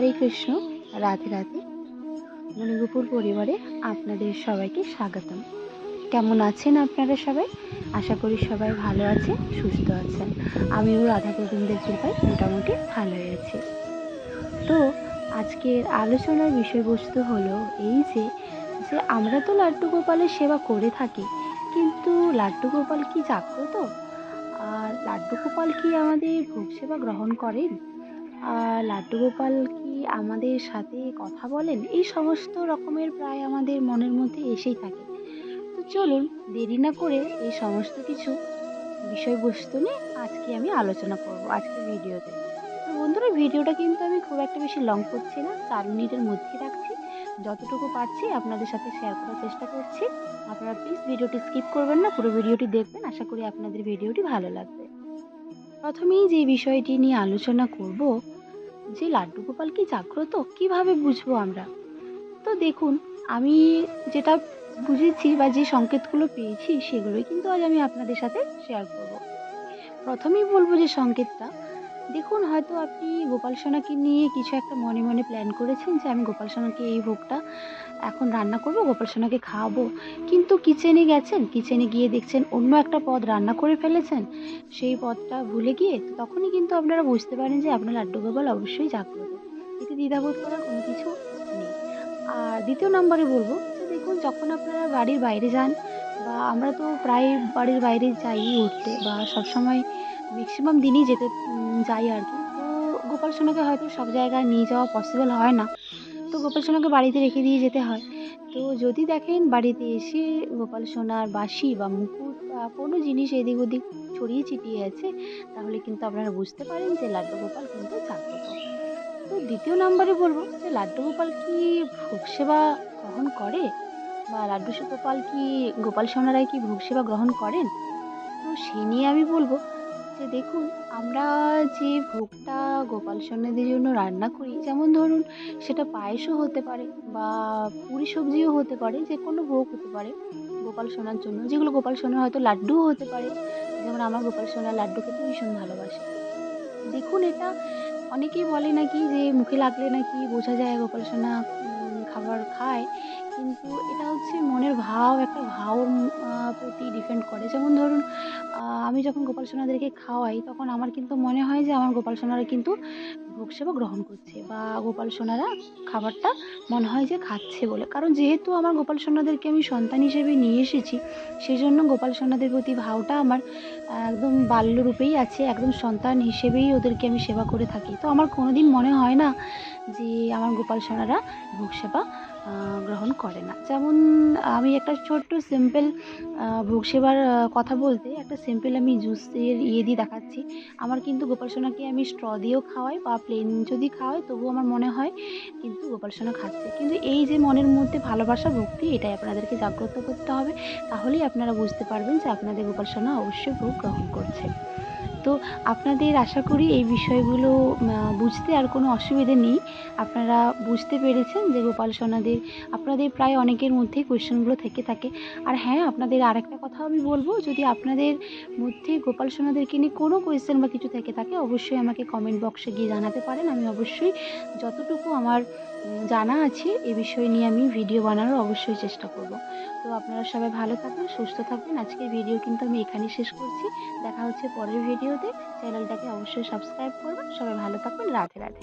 হরে কৃষ্ণ, রাধে রাধে। মণিগুপুর পরিবারে আপনাদের সবাইকে স্বাগতম। কেমন আছেন আপনারা সবাই? আশা করি সবাই ভালো আছে সুস্থ আছেন। আমিও রাধা গোবিন্দের কৃপায় মোটামুটি ভালোই আছি। তো আজকের আলোচনার বিষয়বস্তু হলো এই যে যে আমরা তো লাড্ডু গোপালের সেবা করে থাকি, কিন্তু লাড্ডু গোপাল কি জাগ্রত? আর লাড্ডু গোপাল কি আমাদের ভোগ সেবা গ্রহণ করেন? লাড্ডু গোপাল কি আমাদের সাথে কথা বলেন? এই সমস্ত রকমের প্রায় আমাদের মনের মধ্যে এসেই থাকে। তো চলুন, দেরি না করে এই সমস্ত কিছু বিষয়বস্তু নিয়ে আজকে আমি আলোচনা করব আজকের ভিডিওতে। তো বন্ধুরা, ভিডিওটা কিন্তু আমি খুব একটা বেশি লং করছি না, চার মিনিটের মধ্যে রাখছি। যতটুকু পারছি আপনাদের সাথে শেয়ার করার চেষ্টা করছি। আপনারা প্লিজ ভিডিওটি স্কিপ করবেন না, পুরো ভিডিওটি দেখবেন। আশা করি আপনাদের ভিডিওটি ভালো লাগবে। প্রথমেই যে বিষয়টি নিয়ে আলোচনা করব যে লাড্ডু গোপাল কি জাগ্রত, কীভাবে বুঝব আমরা? তো দেখুন, আমি যেটা বুঝেছি বা যে সংকেতগুলো পেয়েছি, সেগুলোই কিন্তু আজ আমি আপনাদের সাথে শেয়ার করব। প্রথমেই বলব যে সংকেতটা দেখুন, হয়তো আপনি গোপাল সোনাকে নিয়ে কিছু একটা মনে মনে প্ল্যান করেছেন যে আমি গোপাল সোনাকে এই ভোগটা এখন রান্না করব, গোপাল সোনাকে খাওয়াবো। কিন্তু কিচেনে গেছেন কিচেনে গিয়ে দেখছেন অন্য একটা পদ রান্না করে ফেলেছেন। সেই পদটা ভুলে গিয়ে তখনই কিন্তু আপনারা বুঝতে পারেন যে আপনার লাড্ডু গোপাল অবশ্যই জাগ্রত। এতে দ্বিধাবোধ করার কোনো কিছু নেই। আর দ্বিতীয় নম্বরে বলব যে দেখুন, যখন আপনারা বাড়ির বাইরে যান বা আমরা তো প্রায় বাড়ির বাইরে যাই উঠতে বা সবসময় ম্যাক্সিমাম দিনই যেতে যাই আর কি। তো গোপাল সোনাকে হয়তো সব জায়গায় নিয়ে যাওয়া পসিবল হয় না। তো গোপাল সোনাকে বাড়িতে রেখে দিয়ে যেতে হয়। তো যদি দেখেন বাড়িতে এসে গোপাল সোনার বাঁশি বা মুকুট বা কোনো জিনিস এদিক ওদিক ছড়িয়ে ছিটিয়ে আছে, তাহলে কিন্তু আপনারা বুঝতে পারেন যে লাড্ডু গোপাল কিন্তু জাগ্রত। তো দ্বিতীয় নম্বরে বলব যে লাড্ডু গোপাল কি ভোগ সেবা গ্রহণ করে? বা লাড্ডু সে গোপাল কি, গোপাল সোনারাই কি ভোগ সেবা গ্রহণ করেন? তো সেই নিয়ে আমি বলব যে দেখুন, আমরা যে ভোগটা গোপাল সোনাদের জন্য রান্না করি, যেমন ধরুন সেটা পায়েসও হতে পারে বা পুরি সবজিও হতে পারে, যে কোনো ভোগ হতে পারে গোপাল সোনার জন্য। যেগুলো গোপাল সোনার হয়তো লাড্ডুও হতে পারে, যেমন আমার গোপাল সোনার লাড্ডু খেতে ভীষণ ভালোবাসে। দেখুন এটা অনেকেই বলে নাকি যে মুখে লাগলে নাকি বোঝা যায় গোপাল সোনা খাবার খায়, কিন্তু এটা হচ্ছে মনের ভাব, একটা ভাবর প্রতি ডিপেন্ড করে। যেমন ধরুন আমি যখন গোপাল সোনাদেরকে খাওয়াই, তখন আমার কিন্তু মনে হয় যে আমার গোপাল সোনারা কিন্তু ভোগ সেবা গ্রহণ করছে। বা গোপাল সোনারা খাবারটা মনে হয় যে খাচ্ছে বলে। কারণ যেহেতু আমার গোপাল সোনাদেরকে আমি সন্তান হিসেবে নিয়ে এসেছি সেই জন্য গোপাল সোনাদের প্রতি ভাওটা আমার একদম বাল্যরূপেই আছে, একদম সন্তান হিসেবেই ওদেরকে আমি সেবা করে থাকি। তো আমার কোনোদিন মনে হয় না যে আমার গোপাল সোনারা ভোগ সেবা গ্রহণ করে না। যেমন আমি একটা ছোট্ট সিম্পল ভোগ সেবার কথা বলতে একটা সিম্পল আমি জুসের ইয়ে দিয়ে দেখাচ্ছি। আমার কিন্তু গোপাল সোনাকে আমি স্ট্র দিয়েও খাওয়াই বা প্লেন যদি খাওয়াই তবুও আমার মনে হয় কিন্তু গোপাল সোনা খাচ্ছে। কিন্তু এই যে মনের মধ্যে ভালোবাসা ভক্তি, এটাই আপনাদেরকে জাগ্রত করতে হবে। তাহলেই আপনারা বুঝতে পারবেন যে আপনাদের গোপাল সোনা অবশ্যই ভোগ গ্রহণ করছে। তো আপনাদের আশা করি এই বিষয়গুলো বুঝতে আর কোনো অসুবিধে নেই। আপনারা বুঝতে পেরেছেন যে গোপাল সোনাদের, আপনাদের প্রায় অনেকের মধ্যেই কোয়েশ্চেনগুলো থেকে থাকে। আর হ্যাঁ আপনাদের আরেকটা কথা আমি বলব, যদি আপনাদের মধ্যে গোপাল সোনাদেরকে নিয়ে কোনো কোয়েশ্চেন বা কিছু থেকে থাকে, অবশ্যই আমাকে কমেন্ট বক্সে গিয়ে জানাতে পারেন। আমি অবশ্যই যতটুকু আমার জানা আছে, এ বিষয় নিয়ে আমি ভিডিও বানানোর অবশ্যই চেষ্টা করব। তো আপনারা সবাই ভালো থাকবেন, সুস্থ থাকবেন। আজকের ভিডিও কিন্তু আমি এখানেই শেষ করছি। দেখা হচ্ছে পরের ভিডিওতে চ্যানেলটাকে অবশ্যই সাবস্ক্রাইব করবেন। সবাই ভালো থাকবেন। রাধে রাধে।